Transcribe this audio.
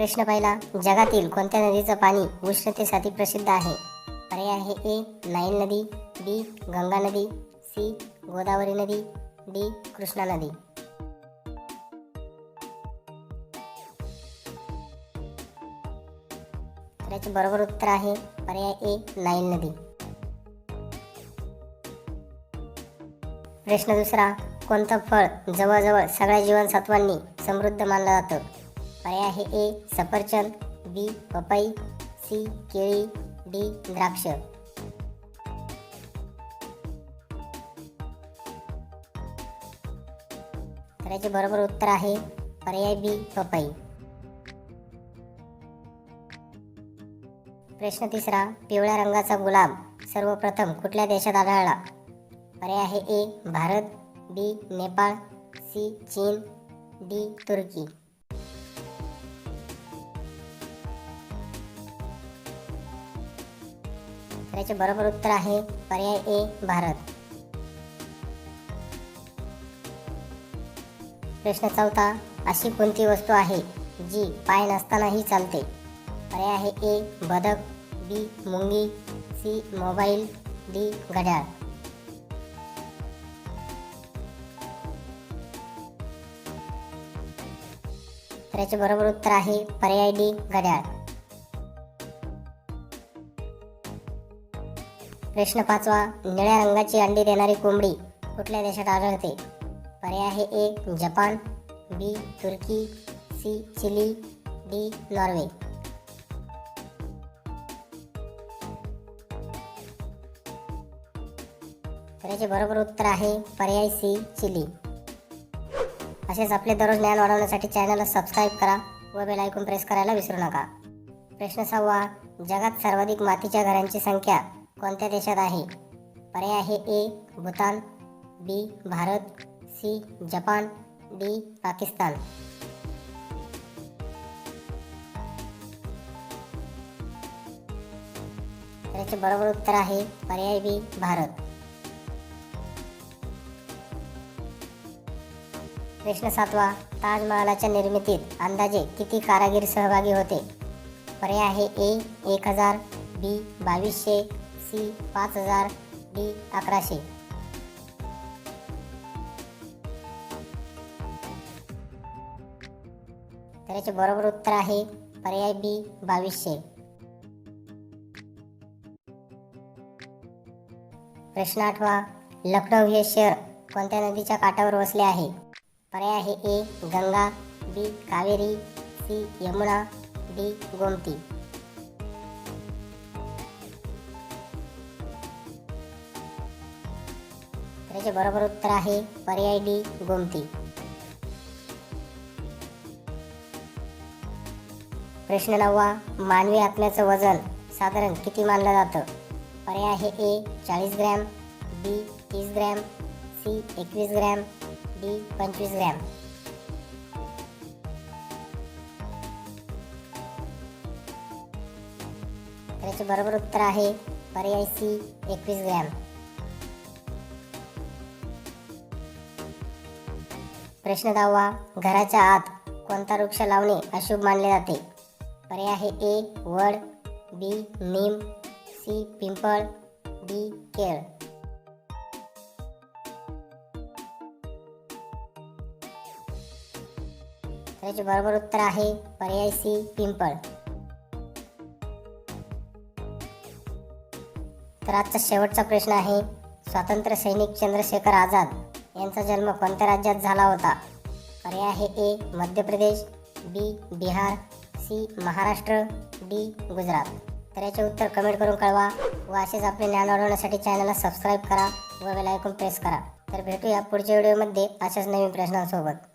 प्रश्न पहिला जगातील कोणत्या नदीचं पाणी उष्णतेसाठी प्रसिद्ध आहे? पर्याय आहे ए नाईल नदी बी गंगा नदी सी गोदावरी नदी डी कृष्णा नदी. तर याचे बरोबर उत्तर आहे पर्याय ए नाईल नदी. प्रश्न दुसरा कोणतं फळ जवळजवळ सगळ्या जीवनसत्वांनी समृद्ध मानलं जातं? पर्याय आहे ए सफरचंद बी पपई सी केळी डी द्राक्ष. तर याचे बरोबर उत्तर आहे पर्याय बी पपई. प्रश्न तिसरा पिवळ्या रंगाचा गुलाब सर्वप्रथम कुठल्या देशात आढळला? पर्याय आहे A Bharat B Nepal C चीन डी तुर्की. याचे बरोबर उत्तर आहे पर्याय ए भारत. प्रश्न चौथा अशी कोणती वस्तू आहे जी पाय नसतानाही चालते? पर्याय आहे ए बदक बी मुंगी सी मोबाईल डी घड्याळ. तर याचे बरोबर उत्तर आहे पर्याय डी घड्याळ. प्रश्न पाचवा निळ्या रंगाची अंडी देणारी कोंबडी कुठल्या देशात आढळते? पर्याय आहे ए जपान बी तुर्की सी चिली डी नॉर्वे. तर याचे बरोबर उत्तर आहे पर्याय सी चिली. असेच आपले दररोज ज्ञान वाढवण्यासाठी चॅनलला सबस्क्राईब करा व बेल आयकॉन प्रेस करायला विसरू नका. प्रश्न सहावा जगात सर्वाधिक मातीच्या घरांची संख्या कोणत्या देशात आहे? पर्याय आहे A Bhutan B Bharat C Japan D Pakistan. याचे बरोबर उत्तर आहे पर्याय बी भारत. प्रश्न सातवा ताजमहालाच्या निर्मितीत अंदाजे किती कारागीर सहभागी होते? पर्याय आहे ए एक हजार बी बावीसशे सी पाच हजार डी अकराशे. तर याचे बरोबर उत्तर आहे पर्याय बी बावीसशे. प्रश्न आठवा लखनौ हे शहर कोणत्या नदीच्या काठावर वसले आहे? पर्याय आहे A Ganga B Kaveri C Yamuna D Gomti. याचे बरोबर उत्तर आहे पर्याय डी गोमती. प्रश्न नववा मानवी आत्म्याचं वजन साधारण किती मानलं जातं? पर्याय आहे ए चाळीस ग्रॅम बी तीस ग्रॅम सी एकवीस ग्रॅम डी पंचवीस ग्रॅम. याचे बरोबर उत्तर आहे पर्याय सी एकवीस ग्रॅम. प्रश्न दहावा घराच्या आत कोणता वृक्ष लावणे अशुभ मानले जाते? पर्याय आहे ए वड बी नीम सी पिंपळ डी केळ. त्याचे बरोबर उत्तर आहे पर्याय सी पिंपळ. तर आजचा शेवटचा प्रश्न आहे स्वातंत्र्य सैनिक चंद्रशेखर आझाद. यांचा जन्म कोणत्या राज्यात झाला होता? पर्याय आहे A Madhya Pradesh B Bihar C Maharashtra D Gujarat. तर याचे उत्तर कमेंट करून कळवा व असेच आपले ज्ञान वाढवण्यासाठी चॅनलला सबस्क्राईब करा व बेल आयकॉन प्रेस करा. तर भेटूया पुढच्या व्हिडिओमध्ये अशाच नवीन प्रश्नांसोबत.